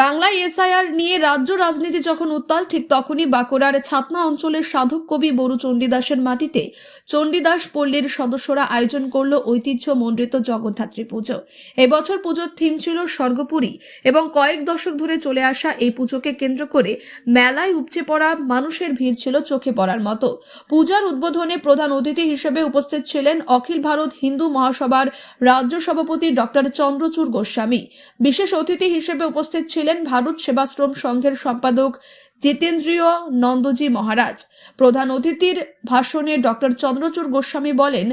বাংলায় এসআইআর নিয়ে রাজ্য রাজনীতি যখন উত্তাল, ঠিক তখনই বাঁকুড়ার ছাতনা অঞ্চলের সাধক কবি বরু চণ্ডীদাসের মাটিতে চণ্ডীদাস পল্লীর সদস্যরা আয়োজন করল ঐতিহ্য মণ্ডিত জগদ্ধাত্রী পুজো। এবছর পুজোর থিম ছিল স্বর্গপুরী এবং কয়েক দশক ধরে চলে আসা এই পুজোকে কেন্দ্র করে মেলায় উপচে পড়া মানুষের ভিড় ছিল চোখে পড়ার মতো। পূজার উদ্বোধনে প্রধান অতিথি হিসেবে উপস্থিত ছিলেন অখিল ভারত হিন্দু মহাসভার রাজ্য সভাপতি ডক্টর চন্দ্রচূড় গোস্বামী। বিশেষ অতিথি হিসেবে উপস্থিত ছিলেন ভারত সেবাশ্রম সংঘের সম্পাদক জিতেন্দ্রীয় নন্দজি মহারাজ। প্রধান অতিথির ভাষণে ডক্টর চন্দ্রচূড় গোস্বামী বলেন,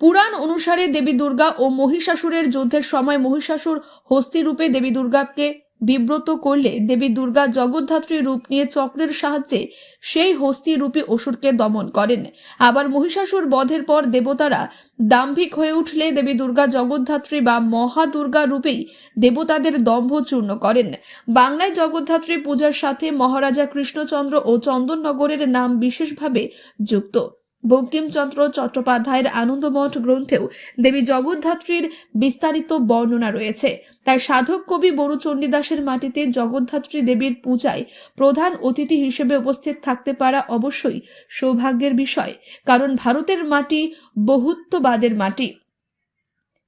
পুরাণ অনুসারে দেবী দুর্গা ও মহিষাসুরের যুদ্ধের সময় মহিষাসুর হস্তিরূপে দেবী দুর্গাকে বিব্রত করলে দেবী দুর্গা জগদ্ধাত্রী রূপ নিয়ে চক্রের সাহায্যে সেই হস্তি রূপী অসুরকে দমন করেন। আবার মহিষাসুর বধের পর দেবতারা দাম্ভিক হয়ে উঠলে দেবী দুর্গা জগদ্ধাত্রী বা মহা দুর্গা রূপেই দেবতাদের দম্ভ চূর্ণ করেন। বাংলায় জগদ্ধাত্রী পূজার সাথে মহারাজা কৃষ্ণচন্দ্র ও চন্দননগরের নাম বিশেষভাবে যুক্ত। বঙ্কিমচন্দ্র চট্টোপাধ্যায়ের আনন্দমঠ গ্রন্থেও দেবী জগদ্ধাত্রীর বিস্তারিত বর্ণনা রয়েছে। তাই সাধক কবি বরু চণ্ডীদাসের মাটিতে জগদ্ধাত্রী দেবীর পূজায় প্রধান অতিথি হিসেবে উপস্থিত থাকতে পারা অবশ্যই সৌভাগ্যের বিষয়, কারণ ভারতের মাটি বহুত্ববাদের মাটি।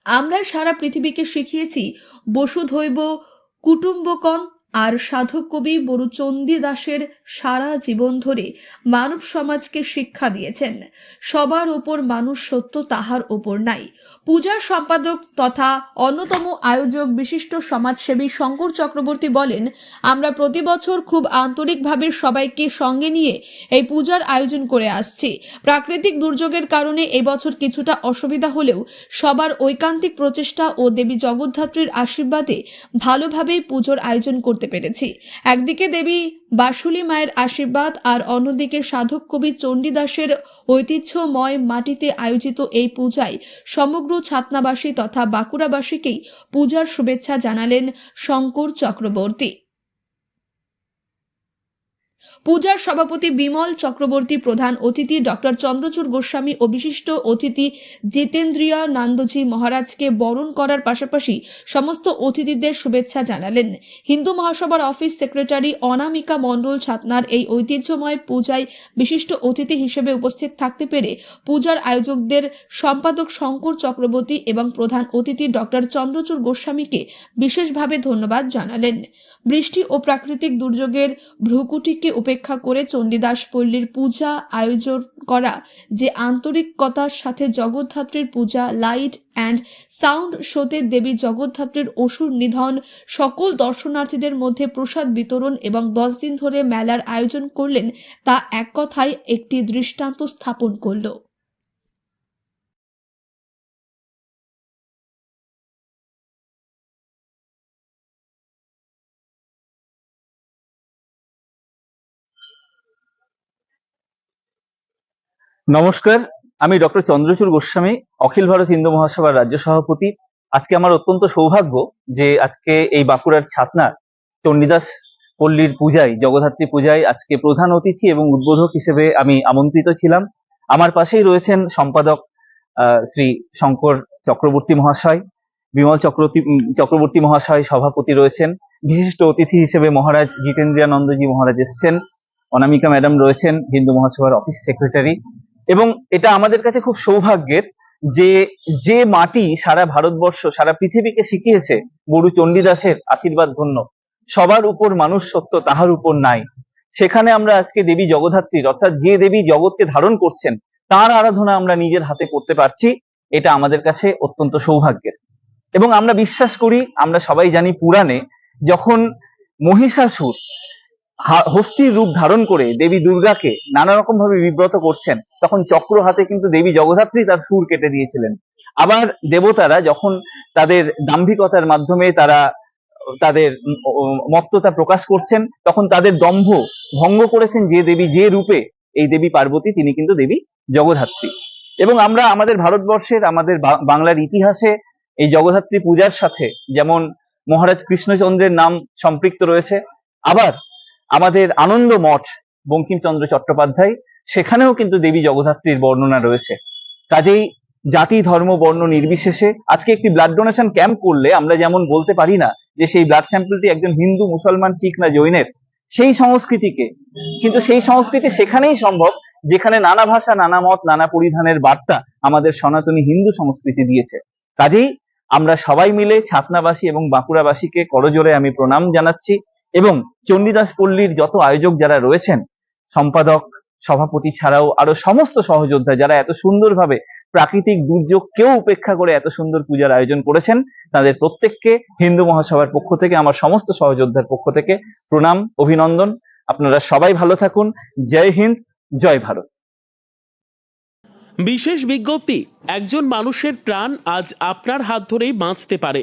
আমরা সারা পৃথিবীকে শিখিয়েছি বসুধৈব কুটুম্বকম আর সাধক কবি বরু দাসের সারা জীবন ধরে মানব সমাজকে শিক্ষা দিয়েছেন। সবার ওপর মানুষ সত্য তাহার ওপর নাই। পূজার সম্পাদক তথা অন্যতম আয়োজক বিশিষ্ট সমাজসেবী শঙ্কর চক্রবর্তী বলেন, আমরা প্রতি বছর খুব আন্তরিকভাবে সবাইকে সঙ্গে নিয়ে এই পূজার আয়োজন করে আসছি। প্রাকৃতিক দুর্যোগের কারণে এবছর কিছুটা অসুবিধা হলেও সবার ঐকান্তিক প্রচেষ্টা ও দেবী জগদ্ধাত্রীর আশীর্বাদে ভালোভাবেই পুজোর আয়োজন করতে পেরেছি। একদিকে দেবী বাসুলি মায়ের আশীর্বাদ আর অন্যদিকে সাধক কবি চণ্ডীদাসের ঐতিহ্যময় মাটিতে আয়োজিত এই পূজায় সমগ্র ছাতনাবাসী তথা বাঁকুড়াবাসীকেই পূজার শুভেচ্ছা জানালেন শঙ্কর চক্রবর্তী। পূজার সভাপতি বিমল চক্রবর্তী প্রধান অতিথি ডক্টর চন্দ্রচূড় গোস্বামী ও বিশিষ্ট অতিথি জিতেন্দ্রিয়া নন্দজি মহারাজকে বরণ করার পাশাপাশি সমস্ত অতিথিদের শুভেচ্ছা জানালেন। হিন্দু মহাসভার অফিস সেক্রেটারি অনামিকা মণ্ডল ছাতনার এই ঐতিহ্যময় পূজায় বিশিষ্ট অতিথি হিসেবে উপস্থিত থাকতে পেরে পূজার আয়োজকদের সম্পাদক শঙ্কর চক্রবর্তী এবং প্রধান অতিথি ডক্টর চন্দ্রচূড় গোস্বামীকে বিশেষভাবে ধন্যবাদ জানালেন। বৃষ্টি ও প্রাকৃতিক দুর্যোগের ভ্রুকুটিকে উপেক্ষা করে চণ্ডীদাস পল্লীর পূজা আয়োজন করা, যে আন্তরিকতার সাথে জগদ্ধাত্রীর পূজা, লাইট অ্যান্ড সাউন্ড শোতে দেবী জগদ্ধাত্রীর অসুর নিধন, সকল দর্শনার্থীদের মধ্যে প্রসাদ বিতরণ এবং দশ দিন ধরে মেলার আয়োজন করলেন, তা এক কথায় একটি দৃষ্টান্ত স্থাপন করল। নমস্কার, আমি ডক্টর চন্দ্রচূড় গোস্বামী, অখিল ভারত হিন্দু মহাসভার রাজ্য সভাপতি। আজকে আমার অত্যন্ত সৌভাগ্য যে আজকে এই বাঁকুড়ার ছাতনা চণ্ডীদাস পল্লীর পূজায়, জগদ্ধাত্রী পূজায় আজকে প্রধান অতিথি এবং উদ্বোধক হিসেবে আমি আমন্ত্রিত ছিলাম। আমার পাশেই রয়েছেন সম্পাদক শ্রী শঙ্কর চক্রবর্তী মহাশয়, বিমল চক্রবর্তী চক্রবর্তী মহাশয় সভাপতি রয়েছেন। বিশিষ্ট অতিথি হিসেবে মহারাজ জিতেন্দ্রিয়ানন্দজি মহারাজ এসছেন। অনামিকা ম্যাডাম রয়েছেন, হিন্দু মহাসভার অফিস সেক্রেটারি। এবং এটা আমাদের কাছে খুব সৌভাগ্যের যে যে মাটি সারা ভারতবর্ষ, সারা পৃথিবীকে শিখিয়েছে গুরু চণ্ডীদাসের আশীর্বাদ ধন্য, সবার উপর মানুষ সত্য তাহার উপর নাই। সেখানে আমরা আজকে দেবী জগদ্ধাত্রীর অর্থাৎ যে দেবী জগৎকে ধারণ করছেন, তার আরাধনা আমরা নিজের হাতে করতে পারছি, এটা আমাদের কাছে অত্যন্ত সৌভাগ্যের। এবং আমরা বিশ্বাস করি, আমরা সবাই জানি পুরাণে, যখন মহিষাসুর হস্তির রূপ ধারণ করে দেবী দুর্গাকে নানা রকম ভাবে বিব্রত করছেন, তখন চক্র হাতে কিন্তু দেবী জগদ্ধাত্রী তার সুর কেটে দিয়েছিলেন। আবার দেবতারা যখন তাদের দাম্ভিকতার মাধ্যমে তারা, তাদের মত্ততা প্রকাশ করছেন, তখন তাদের দম্ভ ভঙ্গ করেছেন যে দেবী, যে রূপে এই দেবী পার্বতী, তিনি কিন্তু দেবী জগদ্ধাত্রী। এবং আমরা আমাদের ভারতবর্ষের, আমাদের বাংলার ইতিহাসে এই জগদ্ধাত্রী পূজার সাথে, যেমন মহারাজ কৃষ্ণচন্দ্রের নাম সম্পৃক্ত রয়েছে, আবার আমাদের আনন্দ মঠ বঙ্কিমচন্দ্র চট্টোপাধ্যায়, সেখানেও কিন্তু দেবী জগদ্ধাত্রীর বর্ণনা রয়েছে। কাজেই জাতি, ধর্ম, বর্ণ নির্বিশেষে আজকে একটি ব্লাড ডোনেশন ক্যাম্প করলে আমরা যেমন বলতে পারি না যে সেই ব্লাড স্যাম্পলটি একজন হিন্দু, মুসলমান, শিখ না জৈনের, সেই সংস্কৃতিকে, কিন্তু সেই সংস্কৃতি সেখানেই সম্ভব যেখানে নানা ভাষা, নানা মত, নানা পরিধানের বার্তা আমাদের সনাতনী হিন্দু সংস্কৃতি দিয়েছে। কাজেই আমরা সবাই মিলে ছাতনাবাসী এবং বাঁকুড়াবাসীকে করজোরে আমি প্রণাম জানাচ্ছি। এবং চণ্ডীদাস পল্লীর যত আয়োজক যারা রয়েছেন, সম্পাদক, সভাপতি ছাড়াও আরও সমস্ত সহযোদ্ধা যারা এত সুন্দরভাবে প্রাকৃতিক দুর্যোগকেও উপেক্ষা করে এত সুন্দর পূজার আয়োজন করেছেন, তাদের প্রত্যেককে হিন্দু মহাসভার পক্ষ থেকে, আমার সমস্ত সহযোদ্ধার পক্ষ থেকে প্রণাম, অভিনন্দন। আপনারা সবাই ভালো থাকুন। জয় হিন্দ, জয় ভারত। বিশেষ বিজ্ঞপ্তি, একজন মানুষের প্রাণ আজ আপনার হাত ধরেই বাঁচতে পারে।